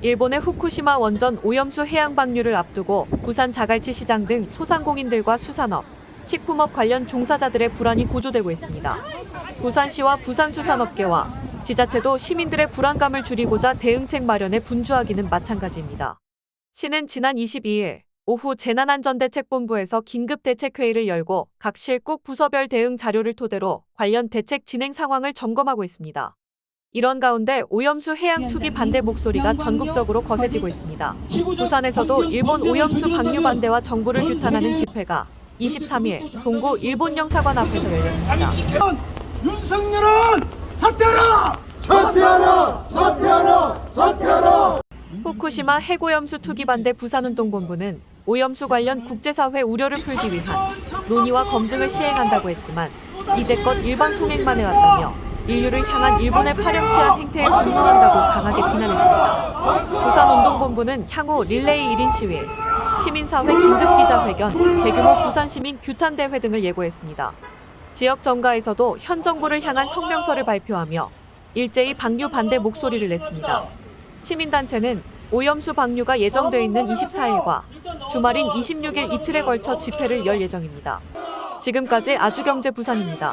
일본의 후쿠시마 원전 오염수 해양 방류를 앞두고 부산 자갈치 시장 등 소상공인들과 수산업, 식품업 관련 종사자들의 불안이 고조되고 있습니다. 부산시와 부산수산업계와 지자체도 시민들의 불안감을 줄이고자 대응책 마련에 분주하기는 마찬가지입니다. 시는 지난 22일 오후 재난안전대책본부에서 긴급대책회의를 열고 각 실국 부서별 대응 자료를 토대로 관련 대책 진행 상황을 점검하고 있습니다. 이런 가운데 오염수 해양 투기 반대 목소리가 전국적으로 거세지고 있습니다. 부산에서도 일본 오염수 방류 반대와 정부를 규탄하는 집회가 23일 동구 일본 영사관 앞에서 열렸습니다. 윤석열은 사퇴하라! 사퇴하라! 사퇴하라! 사퇴하라! 후쿠시마 해고염수 투기 반대 부산운동본부는 오염수 관련 국제사회 우려를 풀기 위한 논의와 검증을 시행한다고 했지만 이제껏 일방 통행만 해왔다며 인류를 향한 일본의 파렴치한 행태에 분노한다고 강하게 비난했습니다. 부산운동본부는 향후 릴레이 1인 시위, 시민사회 긴급기자회견, 대규모 부산시민 규탄대회 등을 예고했습니다. 지역 정가에서도 현 정부를 향한 성명서를 발표하며 일제히 방류 반대 목소리를 냈습니다. 시민단체는 오염수 방류가 예정돼 있는 24일과 주말인 26일 이틀에 걸쳐 집회를 열 예정입니다. 지금까지 아주경제 부산입니다.